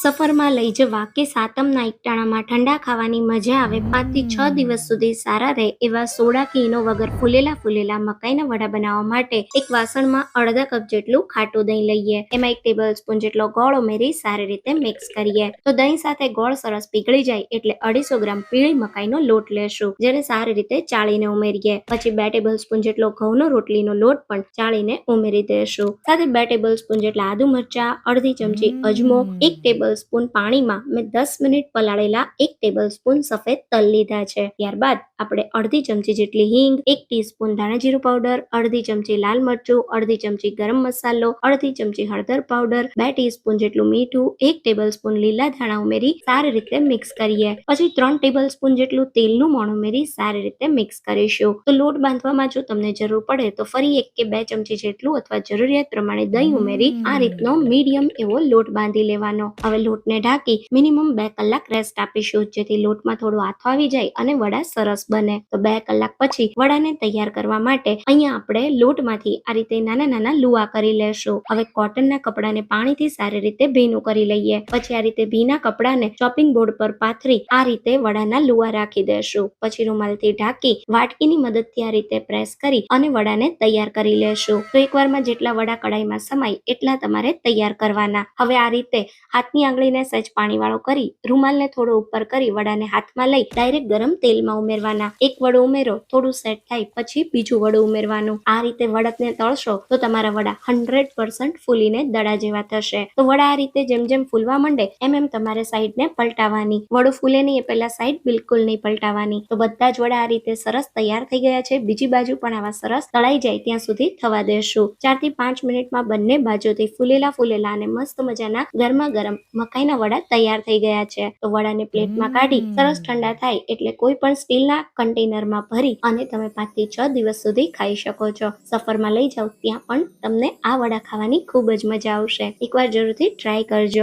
સફરમાં લઈ જવા કે સાતમના એકટાણામાં ઠંડા ખાવાની મજા આવે પાંચથી છ દિવસ સુધી સારા રહે એવા સોડા કે ઇનો વગર ફૂલેલા ફૂલેલા મકાઈના વડા બનાવવા માટે એક વાસણમાં અડધા કપ જેટલું ખાટું દહીં લઈએ. એમાં એક ટેબલ સ્પૂન જેટલો ગોળ ઉમેરી સારી રીતે મિક્સ કરીએ. તો દહીં સાથે ગોળ સરસ પીગળી જાય એટલે અઢીસો ગ્રામ પીળી મકાઈનો લોટ લેશું, જેને સારી રીતે ચાળીને ઉમેરીએ. પછી બે ટેબલ સ્પૂન જેટલો ઘઉંનો રોટલીનો લોટ પણ ચાળીને ઉમેરી દેશું. સાથે બે ટેબલ સ્પૂન જેટલા આદુ મરચા, અડધી ચમચી અજમો, એક ટેબલ સ્પૂન પાણીમાં મેં દસ મિનિટ પલાળેલા એક ટેબલ સ્પૂન સફેદ તલ લીધા છે. ત્યારબાદ આપણે અડધી ચમચી જેટલી હિંગ, એક ટીસ્પૂન ધાણા જીરું પાવડર, અડધી ચમચી લાલ મરચું, અડધી ચમચી ગરમ મસાલો, અડધી ચમચી હળદર પાવડર, બે ટીસ્પૂન જેટલું મીઠું, એક ટેબલ સ્પૂન લીલા ધાણા ઉમેરી સારી રીતે મિક્સ કરીએ. પછી ત્રણ ટેબલ સ્પૂન જેટલું તેલનું મોણ ઉમેરી સારી રીતે મિક્સ કરીશું. તો લોટ બાંધવામાં જો તમને જરૂર પડે તો ફરી એક કે બે ચમચી જેટલું અથવા જરૂરિયાત પ્રમાણે દહીં ઉમેરી આ રીતનો મીડિયમ એવો લોટ બાંધી લેવાનો. હવે લોટને ઢાંકી મિનિમમ બે કલાક રેસ્ટ આપીશું, જેથી લોટમાં થોડો આથો આવી જાય અને વડા સરસ બને. તો બે કલાક પછી વડાને તૈયાર કરવા માટે અહીંયા આપણે લોટમાંથી આ રીતે નાના નાના લુવા કરી લેશું. હવે કોટનના કપડાને પાણીથી સારી રીતે ભીનું કરી લઈએ. પછી આ રીતે ભીના કપડાને ચોપિંગ બોર્ડ પર પાથરી આ રીતે વડાના લુવા રાખી દેશું. પછી રૂમાલથી ઢાંકી વાટકીની મદદથી આ રીતે પ્રેસ કરી અને વડાને તૈયાર કરી લેશું. તો એકવારમાં જેટલા વડા કડાઈમાં સમાય એટલા તમારે તૈયાર કરવાના. હવે આ રીતે હાથની આંગળીને સહેજ પાણીવાળો કરી રૂમાલને થોડો ઉપર કરી વડાને હાથમાં લઈ ડાયરેક્ટ ગરમ તેલમાં ઉમેરવાના. એક વડો ઉમેરો, થોડું સેટ થાય, પછી બીજું વડું ઉમેરવાનું. આ રીતે વડતને તળશો તો તમારા વડા હંડ્રેડ પર્સન્ટ ફૂલીને દડા જેવા થશે. તો વડા આ રીતે જેમ જેમ ફૂલવા માંડે, એમ એમ તમારે સાઈડને પલટાવાની. વડો ફૂલે નહીં એ પહેલા સાઈડ બિલકુલ નહીં પલટાવાની. તો બધા જ વડા આ રીતે સરસ તૈયાર થઈ ગયા છે. બીજી બાજુ પણ આવા સરસ તળાઈ જાય ત્યાં સુધી થવા દેશું. ચારથી પાંચ મિનિટમાં બંને બાજુથી ફૂલેલા ફૂલેલા અને મસ્ત મજાના ગરમા ગરમ મકાઈના વડા તૈયાર થઈ ગયા છે. તો વડાને પ્લેટમાં કાઢી સરસ ઠંડા થાય એટલે કોઈ પણ સ્ટીલના કન્ટેનરમાં ભરી અને તમે પાંચથી છ દિવસ સુધી ખાઈ શકો છો. સફરમાં લઈ જાઓ ત્યાં પણ તમને આ વડા ખાવાની ખૂબ જ મજા આવશે. એકવાર જરૂરથી ટ્રાય કરજો.